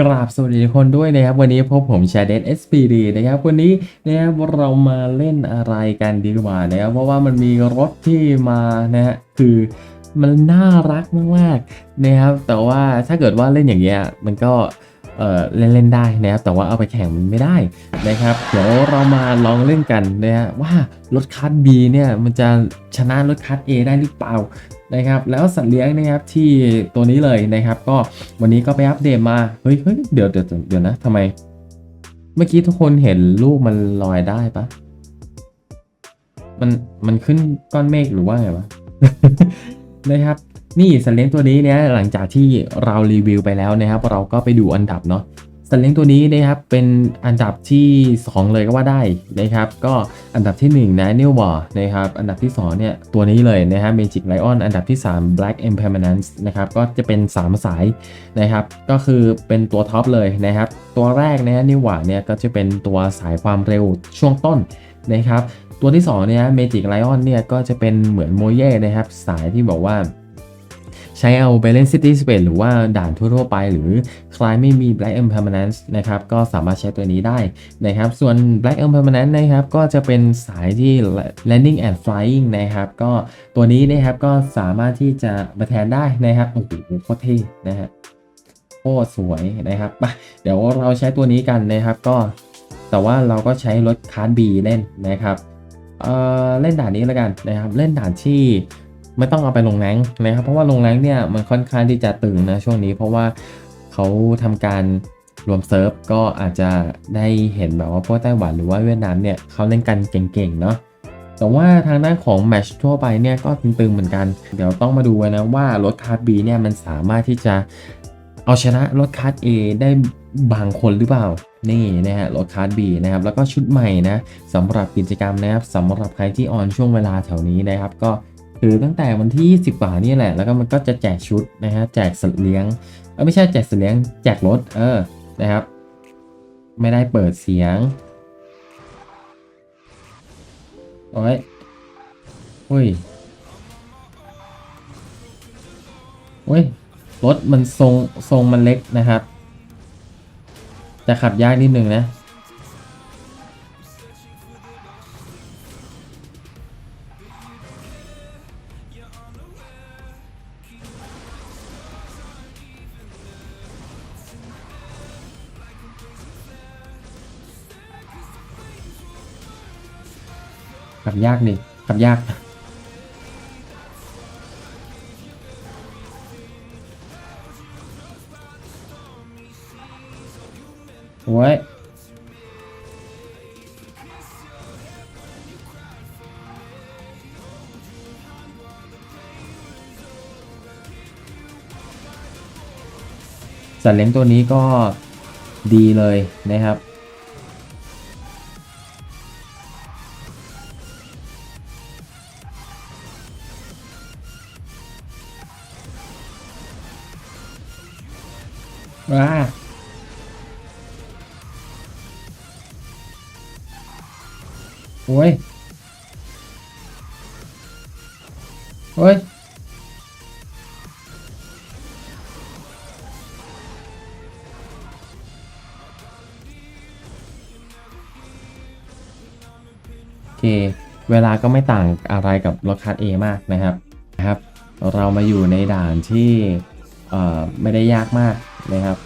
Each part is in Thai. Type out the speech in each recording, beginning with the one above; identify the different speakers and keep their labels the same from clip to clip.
Speaker 1: กราบสวัสดีคนด้วยนะครับ วันนี้พบผมแชเดน SPD นะครับ วันนี้นะครับเรามาเล่นอะไรกันดีกว่านะครับเพราะว่ามันมีรถที่มานะฮะคือมันน่ารักมากๆนะครับแต่ว่าถ้าเกิดว่าเล่นอย่างเงี้ยมันก็ เล่นเล่นได้นะครับแต่ว่าเอาไปแข่งมันไม่ได้นะครับ เดี๋ยวเรามาลองเล่นกันนะฮะว่ารถคัส B เนี่ยมันจะชนะรถคัส A ได้หรือเปล่านะครับแล้วสัตว์เลี้ยงนะครับที่ตัวนี้เลยนะครับ ก็วันนี้ก็ไปอัปเดตมาเฮ้ยเฮ้ยเดี๋ยวเดี๋ยวเดี๋ยวนะทำไม เมื่อกี้ทุกคนเห็นรูปมันลอยได้ปะมันมันขึ้นก้อนเมฆหรือว่าไงวะนะครับ นี่สัตว์เลี้ยงตัวนี้เนี่ยหลังจากที่เรารีวิวไปแล้วนะครับ เราก็ไปดูอันดับเนาะสัตว์เลี้ยงตัวนี้นะครับเป็นอันดับที่ 2 เลยก็ว่าได้นะครับ ก็อันดับที่ 1 นะเนวอร์นะครับ อันดับที่ 2 เนี่ยตัวนี้เลยนะฮะเมจิกไลออนอันดับที่ 3 Black Impermanence นะครับก็จะเป็น 3 สายนะครับ ก็คือเป็นตัวท็อปเลยนะครับ ตัวแรกนะฮะนิวอร์เนี่ยก็จะเป็นตัวสายความเร็วช่วงต้นนะครับ ตัวที่2เนี่ยเมจิกไลออนเนี่ยก็จะเป็นเหมือนโมเย่นะครับ สายที่บอกว่า ใช้เอาไปเล่น City Space หรือว่าด่านทั่วๆไป หรือใครไม่มี Black Impermanence นะครับก็สามารถใช้ตัวนี้ได้นะครับส่วน Black Impermanence นะครับก็จะเป็นสายที่ Landing and Flying นะครับก็ตัวนี้นะครับก็สามารถที่จะมาแทนได้นะครับโอ้โหโคตรเท่นะฮะโคตรสวยนะครับไปเดี๋ยวเราใช้ตัวนี้กันนะครับก็แต่ว่าเราก็ใช้รถคาร์ด B เล่นนะครับเอ่อเล่นด่านนี้แล้วกันนะครับ เล่นด่านที่ ไม่ต้องเอาไปลงแรงนะครับ เพราะว่าลงแรงเนี่ยมันค่อนข้างที่จะตึงนะช่วงนี้ เพราะว่าเขาทำการรวมเซิร์ฟก็อาจจะได้เห็นแบบว่าพวกไต้หวันหรือว่าเวียดนามเนี่ยเขาเล่นกันเก่งๆเนาะแต่ว่าทางด้านของแมชทั่วไปเนี่ยก็ตึงๆเหมือนกัน เดี๋ยวต้องมาดูนะว่ารถคาร์ด B เนี่ยมันสามารถที่จะเอาชนะรถคาร์ด A ได้บางคนหรือเปล่า นี่นะฮะรถคาร์ด B นะครับแล้วก็ชุดใหม่นะสำหรับกิจกรรมนะครับสำหรับใครที่ออนช่วงเวลาแถวนี้นะครับ ก็ คือตั้งแต่วันที่ 20กว่านี่แหละ แล้วก็มันก็จะแจกชุดนะฮะ แจกสัตว์เลี้ยง เออไม่ใช่แจกสัตว์เลี้ยง แจกรถ เออ นะครับ ไม่ได้เปิดเสียง โอ้ยอุ้ยอุ้ย รถมันทรงทรงมันเล็กนะครับ จะขับยากนิดนึงนะ ขับยากดิขับยากโอ้ยสัตว์เลี้ยงตัวนี้ก็ดีเลยนะครับ ว้าโอ้ยโอ้ยโอเคเวลาก็ไม่ต่างอะไรกับรถคัส A มากนะครับนะครับ เรามาอยู่ในด่านที่ไม่ได้ยากมาก นะครับ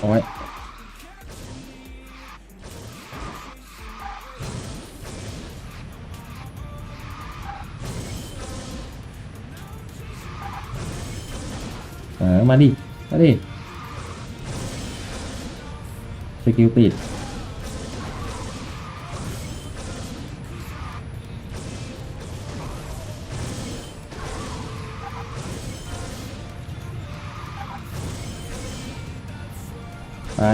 Speaker 1: โอ้ยเออมาดิ มาดิ สกิลปิด ไป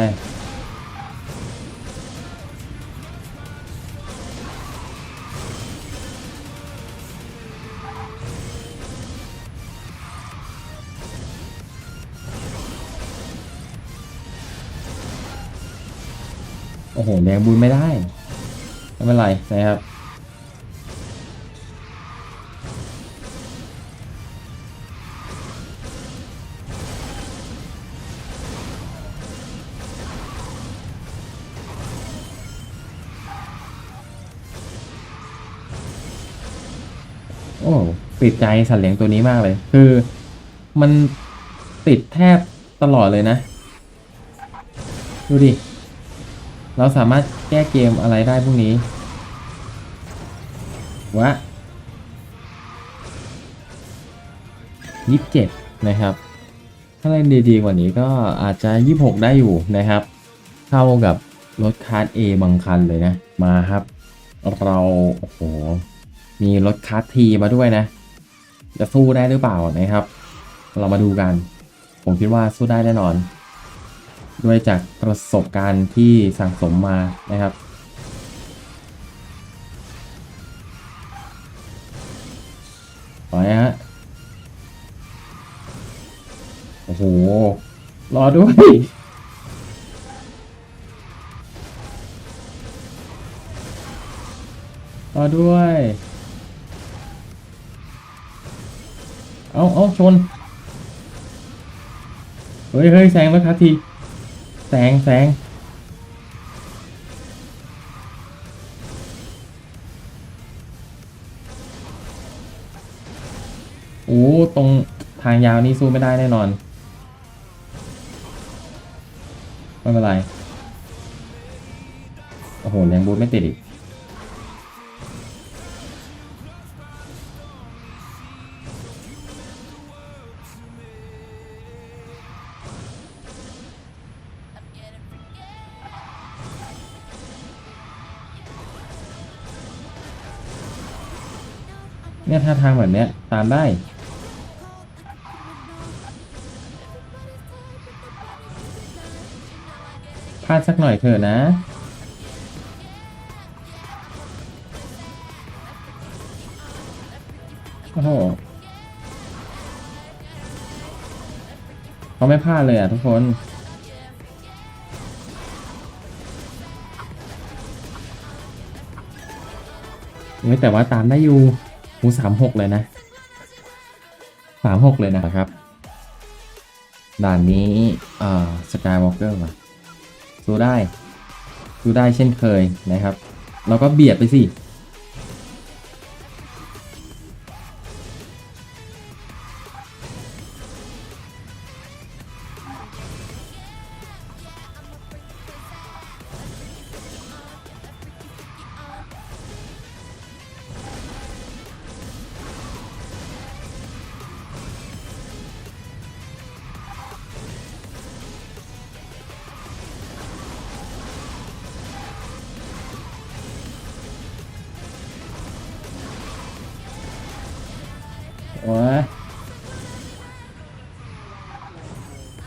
Speaker 1: โอ้โหแดงบุญไม่ได้ ไม่เป็นไรนะครับ โอ้ติดใจสัตว์เลี้ยงตัวนี้มากเลย คือมันติดแทบตลอดเลยนะ ดูดิ เราสามารถแก้เกมอะไรได้พวกนี้วะยี่สิบเจ็ดนะครับ ถ้าเล่นดีๆกว่านี้ก็อาจจะยี่หกได้อยู่นะครับ เข้ากับรถคาร์ด A บางคันเลยนะ มาครับ เรา โอ้โห มีรถคาร์ดทีมาด้วยนะ จะสู้ได้หรือเปล่านะครับ เรามาดูกัน ผมคิดว่าสู้ได้แน่นอน ด้วยจากประสบการณ์ที่สั่งสมมานะครับไปฮะโอ้โห รอด้วย รอด้วย เอาเอาชน เฮ้ยเฮ้ยแซงแล้วครับที แซงแซงโอ้ตรงทางยาวนี่สู้ไม่ได้แน่นอน ไม่เป็นไร โอ้โห ยังบูทไม่ติดอีก เนี่ยท่าทางแบบเนี้ยตามได้ พลาดสักหน่อยเถอะนะโอ้โหเขาไม่พลาดเลยอะทุกคนเฮ้แต่ว่าตามได้อยู่ หูสามหกเลยนะสามหกเลยนะครับ ด่านนี้อ่าสกายวอล์กเกอร์ว่ะสู้ได้ สู้ได้เช่นเคยนะครับ เราก็เบียดไปสิ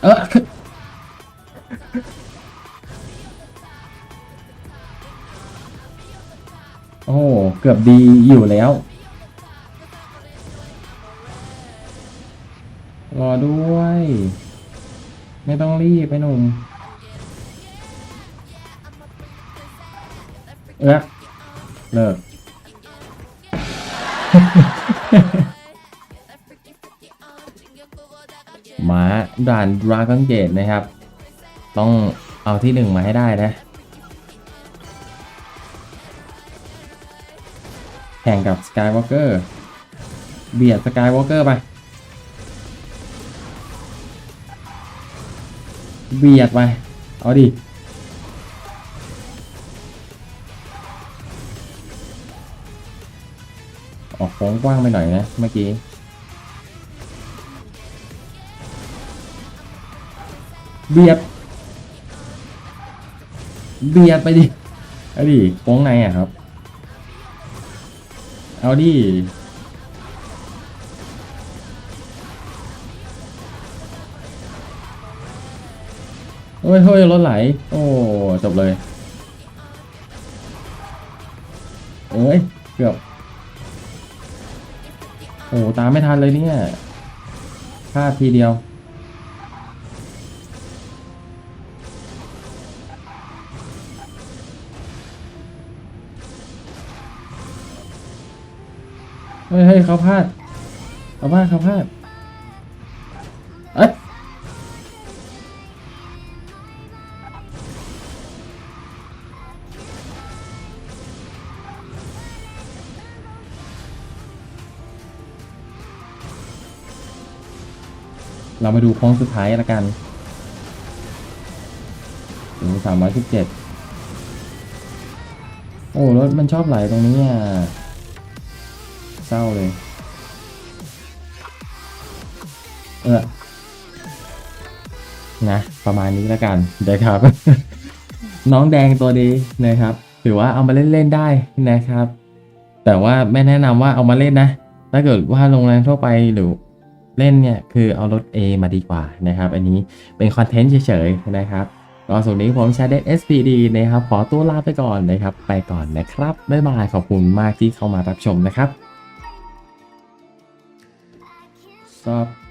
Speaker 1: เออโอ้ เกือบดีอยู่แล้ว รอด้วย ไม่ต้องรีบไปหนุ่มเออเลิก มา ด่านดราก้อนเกตนะครับ ต้องเอาที่หนึ่งมาให้ได้นะ แข่งกับสกายวอล์กเกอร์เบียดสกายวอล์กเกอร์ไป เบียดไป เอาดิออกโค้งกว้างไปหน่อยนะเมื่อกี้ เบียด เบียดไปดิ เอาดิโค้งในอะครับ เอาดิ เฮ้ยเฮ้ยรถไหล โอ้ จบเลยเอ้ย เกือบ โอ้ ตามไม่ทันเลยเนี่ยพลาดทีเดียว เฮ้ยเฮ้ยเขาพลาดเขาพลาดเขาพลาดเอ๊ะเรามาดูโค้งสุดท้ายละกันถึงสามร้อยสิบเจ็ดโอ้รถมันชอบไหลตรงนี้อะ เศร้าเลย เออนะ ประมาณนี้แล้วกันนะครับ น้องแดงตัวนี้นะครับถือว่าเอามาเล่นๆได้นะครับ แต่ว่าไม่แนะนำว่าเอามาเล่นนะ ถ้าเกิดว่าโรงแรมทั่วไปหรือเล่นเนี่ยคือเอารถ A มาดีกว่านะครับ อันนี้เป็นคอนเทนต์เฉยๆนะครับก็ส่วนนี้ผมชาเดน SPD นะครับ ขอตัวลาไปก่อนนะครับ ไปก่อนนะครับ บ๊ายบาย ขอบคุณมากที่เข้ามารับชมนะครับ 三。